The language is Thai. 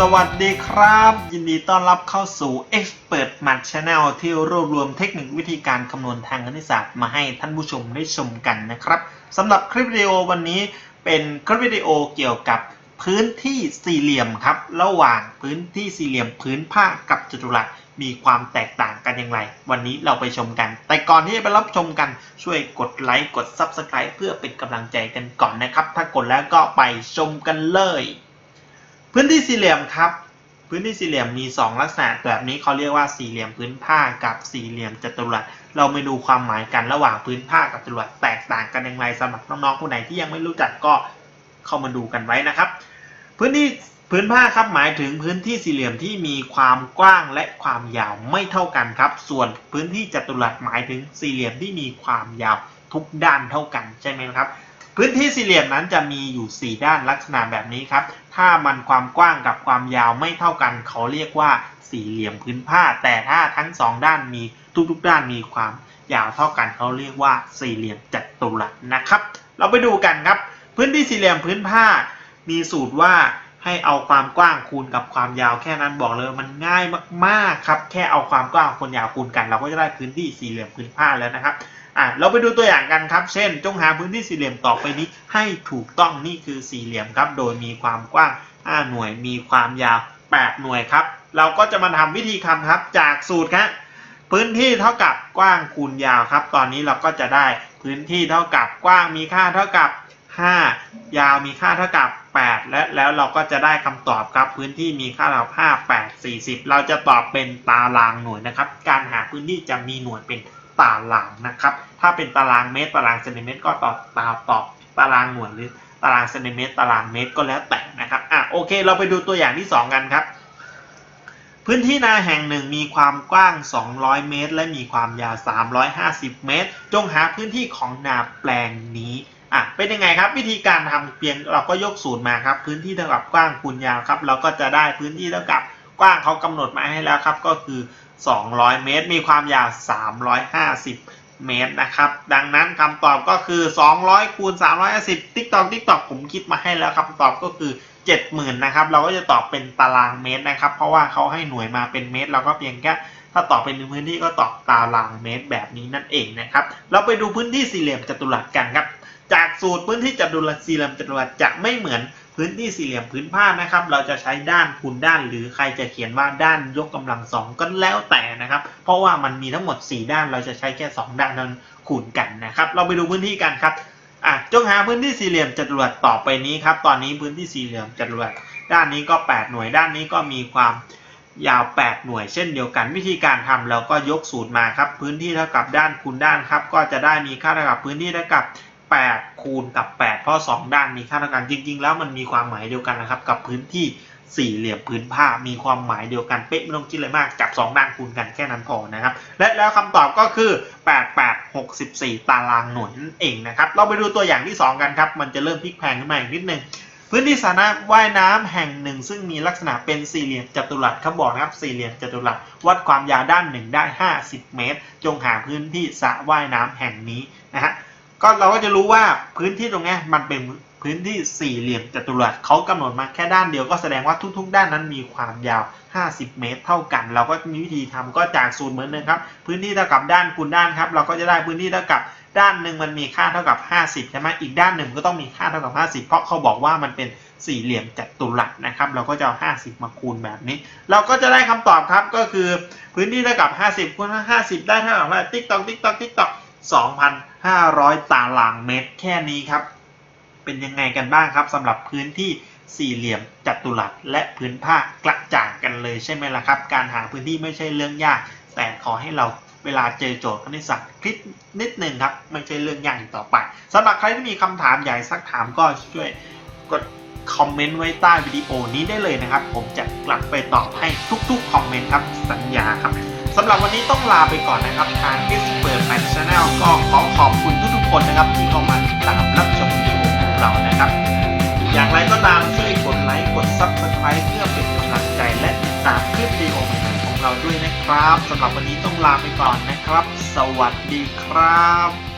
สวัสดีครับ ยินดีต้อนรับเข้าสู่ Expert m a t Channel ที่รวบรวมเทคนิควิธีการคำนวณทางคณิตศาสตร์มาให้ท่านผู้ชมได้ชมกันนะครับสำหรับคลิปวิดีโอวันนี้เป็นคลิปวิดีโอเกี่ยวกับพื้นที่สี่เหลี่ยมครับ ระหว่างพื้นที่สี่เหลี่ยมพื้นผ้ากับจัตุรัสมีความแตกต่างกันอย่างไร วันนี้เราไปชมกัน แต่ก่อนที่จะไปรับชมกันช่วยกดไลค์กด Subscribe เพื่อเป็นกำลังใจกันก่อนนะครับ ถ้ากดแล้วก็ไปชมกันเลย พื้นที่สี่เหลี่ยมครับ พื้นที่สี่เหลี่ยมมี 2 ลักษณะ แบบนี้เขาเรียกว่าสี่เหลี่ยมพื้นผ้ากับสี่เหลี่ยมจัตุรัส เราไปดูความหมายกันระหว่างพื้นผ้ากับจัตุรัสแตกต่างกันอย่างไรสำหรับน้องๆคนไหนที่ยังไม่รู้จักก็เข้ามาดูกันไว้นะครับ พื้นที่พื้นผ้าครับหมายถึงพื้นที่สี่เหลี่ยมที่มีความกว้างและความยาวไม่เท่ากันครับ ส่วนพื้นที่จัตุรัสหมายถึงสี่เหลี่ยมที่มีความยาวทุกด้านเท่ากันใช่ไหมครับ พื้นที่สี่เหลี่ยมนั้นจะมีอยู่ 4 ด้านลักษณะแบบนี้ครับ ถ้ามันความกว้างกับความยาวไม่เท่ากัน เขาเรียกว่าสี่เหลี่ยมพื้นผ้า แต่ถ้าทั้งสองด้านมีทุกๆ ด้านมีความยาวเท่ากันเขาเรียกว่าสี่เหลี่ยมจัตุรัสนะครับ เราไปดูกันครับ พื้นที่สี่เหลี่ยมพื้นผ้า มีสูตรว่าให้เอาความกว้างคูณกับความยาวแค่นั้นบอกเลยมันง่ายมากๆครับ แค่เอาความกว้างความยาวคูณกัน เราก็จะได้พื้นที่สี่เหลี่ยมพื้นผ้าแล้วนะครับ อะเราไปดูตัวอย่างกันครับ เช่น จงหาพื้นที่สี่เหลี่ยมต่อไปนี้ให้ถูกต้องนี่คือสี่เหลี่ยมครับ โดยมีความกว้าง 5 หน่วย มีความยาว 8 หน่วยครับ เราก็จะมาทำวิธีคำครับจากสูตรครับพื้นที่เท่ากับกว้างคูณยาวครับ ตอนนี้เราก็จะได้พื้นที่เท่ากับกว้างมีค่าเท่ากับ 5 ยาวมีค่าเท่ากับ 8 และแล้วเราก็จะได้คำตอบครับ พื้นที่มีค่าเท่ากับ5 8 40 เราจะตอบเป็นตารางหน่วยนะครับ การหาพื้นที่จะมีหน่วยเป็น ตารางนะครับ ถ้าเป็นตารางเมตรตารางเซนติเมตรก็ต่อตาต่อตารางหน่วยหรือตารางเซนติเมตรตารางเมตรก็แล้วแต่นะครับอะโอเค เราไปดูตัวอย่างที่ 2 กันครับ พื้นที่นาแห่งหนึ่งมีความกว้าง 200 เมตร และมีความยาว 350 เมตร จงหาพื้นที่ของนาแปลงนี้อะเป็นยังไงครับวิธีการทำเพียงเราก็ยกสูตรมาครับ พื้นที่เท่ากับกว้างคูณยาวครับ เราก็จะได้พื้นที่เท่ากับ กว้างเขากำหนดมาให้แล้วครับก็คือ 200 เมตร มีความยาว 350 เมตรนะครับ ดังนั้นคำตอบก็คือ 200 คูณ 350ติ๊กตอกติ๊กตอกผมคิดมาให้แล้วคำตอบก็คือ 70,000 นะครับ เราก็จะตอบเป็นตารางเมตรนะครับ เพราะว่าเขาให้หน่วยมาเป็นเมตร เราก็เพียงแค่ถ้าตอบเป็นพื้นที่ก็ตอบตารางเมตรแบบนี้นั่นเองนะครับ เราไปดูพื้นที่สี่เหลี่ยมจัตุรัสกันครับ จากสูตรพื้นที่จัตุรัสสี่เหลี่ยมจัตุรัสจะไม่เหมือนพื้นที่สี่เหลี่ยมพื้นผ้านะครับ เราจะใช้ด้านคูณด้าน หรือใครจะเขียนว่าด้านยกกำลังสองก็แล้วแต่นะครับ เพราะว่ามันมีทั้งหมด 4 ด้านเราจะใช้แค่ 2 ด้านนั้นคูณกันนะครับ เราไปดูพื้นที่กันครับอะจงหาพื้นที่สี่เหลี่ยมจัตุรัสต่อไปนี้ครับตอนนี้พื้นที่สี่เหลี่ยมจัตุรัสด้านนี้ก็ 8 หน่วยด้านนี้ก็มีความยาว 8 หน่วยเช่นเดียวกัน วิธีการทำเราก็ยกสูตรมาครับ พื้นที่เท่ากับด้านคูณด้านครับ ก็จะได้มีค่าเท่ากับพื้นที่เท่ากับ 8 คูณกับ 8 เพราะ 2 ด้านมีค่าเท่ากันจริง ๆ แล้วมันมีความหมายเดียวกันนะครับ กับพื้นที่สี่เหลี่ยมพื้นผ้ามีความหมายเดียวกันเป๊ะไม่ต้องคิดอะไรมากจับ 2 ด้านคูณกันแค่นั้นพอนะครับ และแล้วคำตอบก็คือ 8 8 64 ตารางหน่วยนั่นเองนะครับ เราไปดูตัวอย่างที่ 2 กันครับ มันจะเริ่มพลิกแพงขึ้นมาอีกนิดนึงพื้นที่สระน้ำว่ายน้ำแห่งหนึ่ง ซึ่งมีลักษณะเป็นสี่เหลี่ยมจัตุรัสเขาบอกนะครับสี่เหลี่ยมจัตุรัสวัดความยาวด้านหนึ่งได้ 50 เมตร จงหาพื้นที่สระว่ายน้ำแห่งนี้นะฮะ ก็เราก็จะรู้ว่าพื้นที่ตรงนี้มันเป็นพื้นที่สี่เหลี่ยมจัตุรัสเขากำหนดมาแค่ด้านเดียวก็แสดงว่าทุก ๆ ด้านนั้นมีความยาว 50 เมตร เท่ากัน เราก็มีวิธีทำก็จากสูตรเหมือนเดิมครับ พื้นที่เท่ากับด้านคูณด้านครับ เราก็จะได้พื้นที่เท่ากับด้านหนึ่งมันมีค่าเท่ากับ 50 ใช่ไหมอีกด้านหนึ่งก็ต้องมีค่าเท่ากับ 50 เพราะเขาบอกว่ามันเป็นสี่เหลี่ยมจัตุรัสนะครับ เราก็จะเอา 50 มาคูณแบบนี้ เราก็จะได้คำตอบครับก็คือพื้นที่เท่ากับ 50คูณ50 ได้เท่ากับติ๊กตอกติ๊กตอกติ๊กตอก 2,500 ตารางเมตร แค่นี้ครับ เป็นยังไงกันบ้างครับสำหรับพื้นที่สี่เหลี่ยมจัตุรัสและพื้นผ้ากระจ่างกันเลยใช่ไหมล่ะครับ การหาพื้นที่ไม่ใช่เรื่องยาก แต่ขอให้เราเวลาเจอโจทย์คณิตศาสตร์คลิกนิดหนึ่งครับ ไม่ใช่เรื่องยากอีกต่อไปสำหรับใครที่มีคำถามใหญ่สักถามก็ช่วยกดคอมเมนต์ไว้ใต้วิดีโอนี้ได้เลยนะครับ ผมจะกลับไปตอบให้ทุกๆคอมเมนต์ครับสัญญาครับ สำหรับวันนี้ต้องลาไปก่อนนะครับทาง Expert Man Channel ก็ขอขอบคุณทุกๆคนนะครับที่เข้ามาติดตามรับชมวิดีโอของเรานะครับ อย่างไรก็ตามช่วยกดไลค์กดซับสไคร b ์เพื่อเป็นกำลังใจและติดตามคลิปวิดีโอใหม่ของเราด้วยนะครับสำหรับวันนี้ต้องลาไปก่อนนะครับ สวัสดีครับ